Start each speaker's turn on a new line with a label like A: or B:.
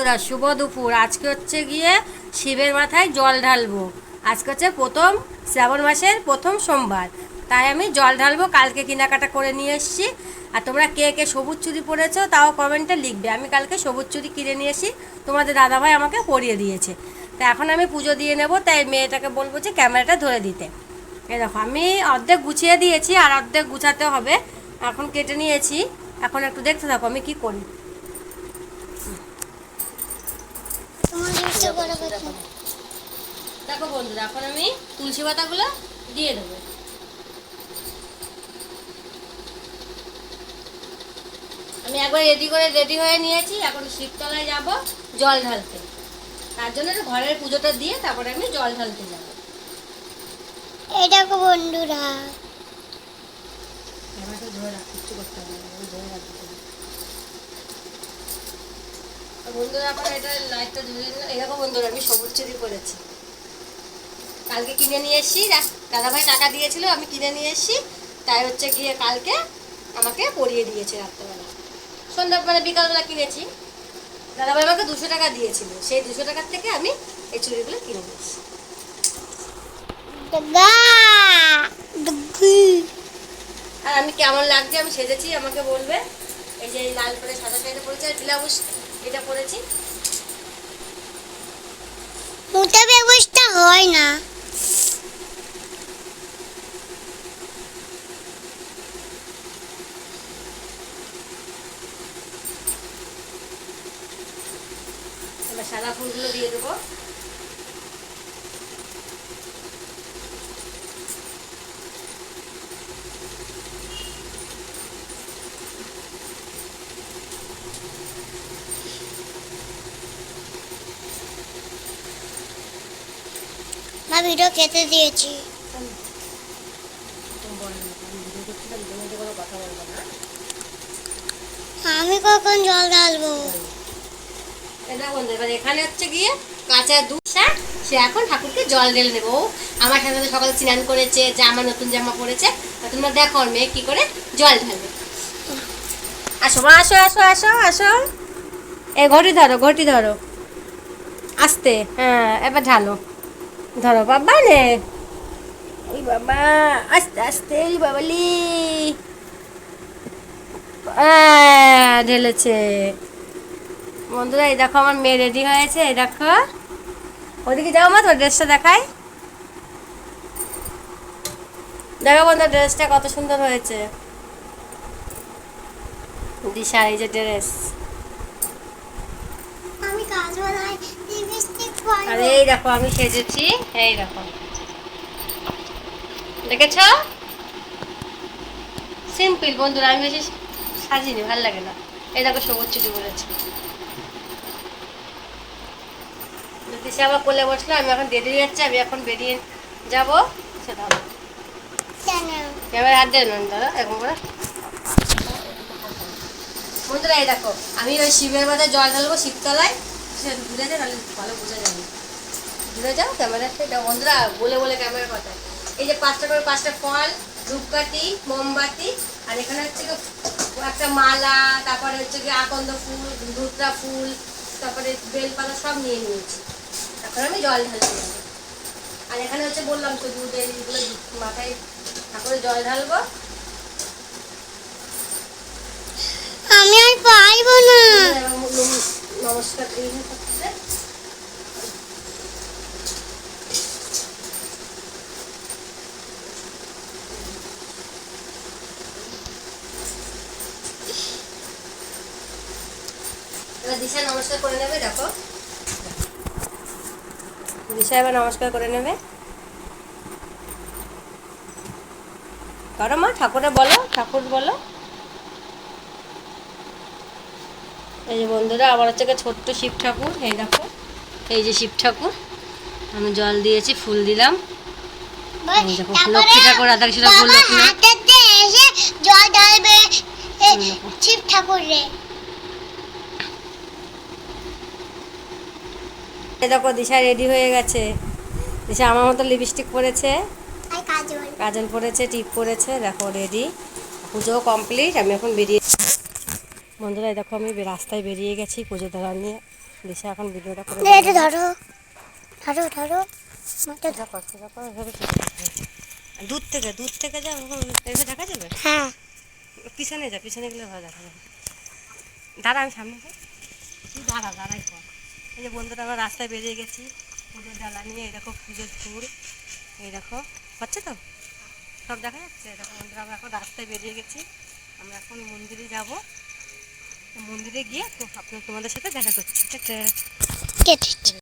A: বন্ধুরা, শুভ দুপুর। আজকে হচ্ছে গিয়ে শিবের মাথায় জল ঢালবো। আজকে হচ্ছে প্রথম শ্রাবণ মাসের প্রথম সোমবার। তাই আমি জল ঢালবো, কালকে কেনাকাটা করে নিয়ে এসেছি। আর তোমরা কে কে সবুজ চুরি পরেছো তাও কমেন্টে লিখবে। আমি কালকে সবুজ চুরি কিনে নিয়ে এসি তোমাদের দাদাভাই আমাকে পরিয়ে দিয়েছে। তা এখন আমি পুজো দিয়ে নেব, তাই মেয়েটাকে বলব যে ক্যামেরাটা ধরে দিতে। এই দেখো, আমি অর্ধেক গুছিয়ে দিয়েছি আর অর্ধেক গুছাতে হবে। এখন কেটে নিয়েছি। এখন একটু দেখতে থাকো আমি কি করি
B: তোমার
A: দেখো। বন্ধুরা এখন আমি তুলসী পাতাগুলো দিয়ে দেবো। আমি একবার রেডি করে রেডি হয়ে নিয়েছি এখন শিবতলায় যাব জল ঢালতে। তার জন্য ঘরের পুজোটা দিয়ে তারপরে আমি জল ঢালতে যাব।
B: এই দেখো বন্ধুরা।
A: ক্যামেরাটা ধরে রাখ কিচ্ছু করতে হবে ধরে। আর বন্ধুরা এখন এটা লাইটটা ধরে নিল এরকম বন্ধুরা আমি সবুজ চুরি করেছি কালকে কিনে নিয়ে এসেছি। দাদাভাই টাকা দিয়েছিল আমি কিনে নিয়ে এসেছি। তাই হচ্ছে গিয়ে কালকে আমাকে পরিয়ে দিয়েছে রাত্রেবেলা। সন্ধ্যা মানে বিকালবেলা কিনেছি। দাদাভাই আমাকে দুশো টাকা দিয়েছিল। সেই দুশো টাকার থেকে আমি এই চুড়িগুলো কিনে নিয়েছি। আর আমি কেমন লাগছে? আমি সেজেছি আমাকে বলবে। এই যে এই লাল করে সাদা শাড়িটা পরেছি আর ব্লাউজ এটা পরেছি
B: মোটা ব্যবস্থা হয় না।
A: সাদা ফুলগুলো দিয়ে দেবো।
B: মা ভিডিও খেতে দিয়েছি। আমি কখন জল ঢালবো?
A: এবার এখানে হচ্ছে গিয়ে কাঁচা দুধ সে এখন ঠাকুরকে জল ঢেলে নেব। আমার সাথে সকালে স্নান করেছে জামা নতুন জামা পরেছে তোমরা দেখো মেয়ে কি করে জল ঢালবে আসো, মা, আসো আসো আসো আসো। এ, ঘটি ধরো ঘটি ধরো। আস্তে হ্যাঁ এবার ঢালো। ধরো বাবা নে ওই বাবা, আস্তে আস্তে ওই বাবালি ঢেলেছে। বন্ধুরা, এই দেখো আমার মেয়ে রেডি হয়েছে, এই দেখো। ওদিকে যাও মা তোর ড্রেসটা দেখাই। দেখো বন্ধু ড্রেসটা কত সুন্দর হয়েছে। দিশার এই যে ড্রেস
B: আমি কাজ বানাই লিপস্টিক
A: আর এই দেখো আমি সেজেছি। এই দেখো। দেখেছ? সিম্পল বন্ধুরা আমি বেশি সাজিনি ভালো লাগে না। এই দেখো সবুজ চুটি বলেছি। দিশা আবার কোলে বসল আমি এখন বেরিয়ে যাচ্ছি আমি এখন বেরিয়ে যাব সেটা এবার হাত দেন দাদা এরকম করে। বন্ধুরা এই দেখো আমি ওই শিবের মাথায় জল ঢালবো শিবতলায় সে যায় তাহলে ভালো বোঝা যাবে। ঘুরে যাও ক্যামেরা এটা বন্ধুরা বলে বলে ক্যামেরা কথা। এই যে পাঁচটা করে পাঁচটা ফল ধূপকাঠি মোমবাতি আর এখানে হচ্ছে একটা মালা তারপরে হচ্ছে গিয়ে আকন্দ ফুল ধুতরা ফুল তারপরে বেলপাতা সব নিয়ে নিয়েছি। এখন আমি জল ঢালতে যাব আর এখানে হচ্ছে বললাম তো দুধের এগুলো মাথায় ঠাকুরে জল ঢালবো।
B: আমি আর পারব না।
A: নম- এই করতে এবার দিশা নমস্কার করে নেবে, দেখো। দিশা এবার নমস্কার করে নেবে। করো মা ঠাকুরে বলো, ঠাকুর বলো। এই যে বন্ধুরা আমার হচ্ছে ছোট্ট শিব ঠাকুর এই দেখো এই যে শিব ঠাকুর। আমি জল দিয়েছি ফুল দিলাম। দেখো, লক্ষ্মী ঠাকুর, দেখো।
B: শিব ঠাকুরে।
A: দেখো দিশা রেডি হয়ে গেছে। দিশা আমার মতো লিপস্টিক পরেছে।
B: কাজল।
A: কাজল পরেছে টিপ পরেছে দেখো রেডি পুজো কমপ্লিট আমি এখন বেরিয়ে বন্ধুরা দেখো আমি রাস্তায় বেরিয়ে গেছি পুজো দেওয়া নিয়ে। দিশা এখন ভিডিওটা করে
B: ধরো ধরো ধরো ধরো।
A: দূর থেকে দূর থেকে যা এভাবে দেখা যাবে?
B: হ্যাঁ।
A: পিছনে যা পিছনে গেলে ভালো দেখা যাবে। দাঁড়া আমি সামনে যাই। তুই দাঁড়া দাঁড়াই কর। এই যে বন্ধুরা আমরা রাস্তায় বেরিয়ে গেছি পুজোর ডালা নিয়ে। এই দেখো পুজোর ফুল। এই দেখো হচ্ছে তো? সব দেখা যাচ্ছে? এই দেখো বন্ধুরা আমরা এখন রাস্তায় বেরিয়ে গেছি। আমরা এখন মন্দিরে যাব। মন্দিরে গিয়ে তো আপনার তোমাদের সাথে দেখা করছি।